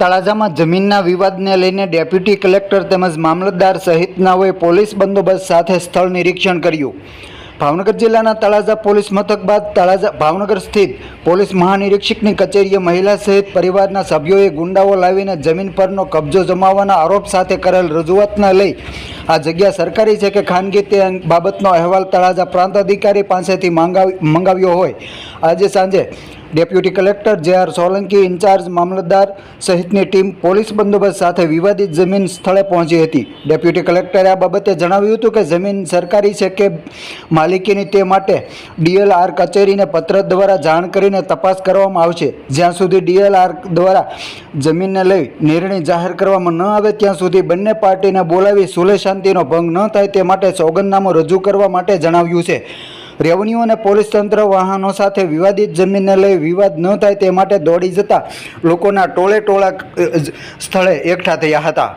તળાજામાં જમીનના વિવાદને લઈને deputy collector તેમજ મામલતદાર સહિતનાઓએ પોલીસ બંદોબસ્ત સાથે સ્થળ નિરીક્ષણ કર્યું. ભાવનગર જિલ્લાના તળાજા પોલીસ મથક બાદ તળાજા ભાવનગર સ્થિત પોલીસ મહાનિરીક્ષકની કચેરીએ મહિલા સહિત પરિવારના સભ્યોએ ગુંડાઓ લાવીને જમીન પરનો કબજો જમાવવાના આરોપ સાથે કરેલ રજૂઆતને લઈ આ જગ્યા સરકારી છે કે ખાનગી તે બાબતનો અહેવાલ તળાજા પ્રાંત અધિકારી પાસેથી માંગાવી મંગાવ્યો હોય. આજે સાંજે deputy collector J R Solanki in charge મામલતદાર સહિતની ટીમ પોલીસ બંદોબસ્ત સાથે વિવાદિત જમીન સ્થળે પહોંચી હતી. ડેપ્યુટી કલેક્ટરે આ બાબતે જણાવ્યું હતું કે જમીન સરકારી છે કે માલિકીની તે માટે ડીએલઆર કચેરીને પત્ર દ્વારા જાણ કરીને તપાસ કરવામાં આવશે. જ્યાં સુધી ડીએલઆર દ્વારા જમીનને લઈ નિર્ણય જાહેર કરવામાં ન આવે, ત્યાં સુધી બંને પાર્ટીને બોલાવી સુલે શાંતિનો ભંગ ન થાય તે માટે સોગંદનામું રજૂ કરવા માટે જણાવ્યું છે. રેવન્યુ અને પોલીસ તંત્ર વાહનો સાથે વિવાદિત જમીનને લઈ વિવાદ ન થાય તે માટે દોડી જતા લોકોના ટોળે ટોળા સ્થળે એકઠા થયા હતા.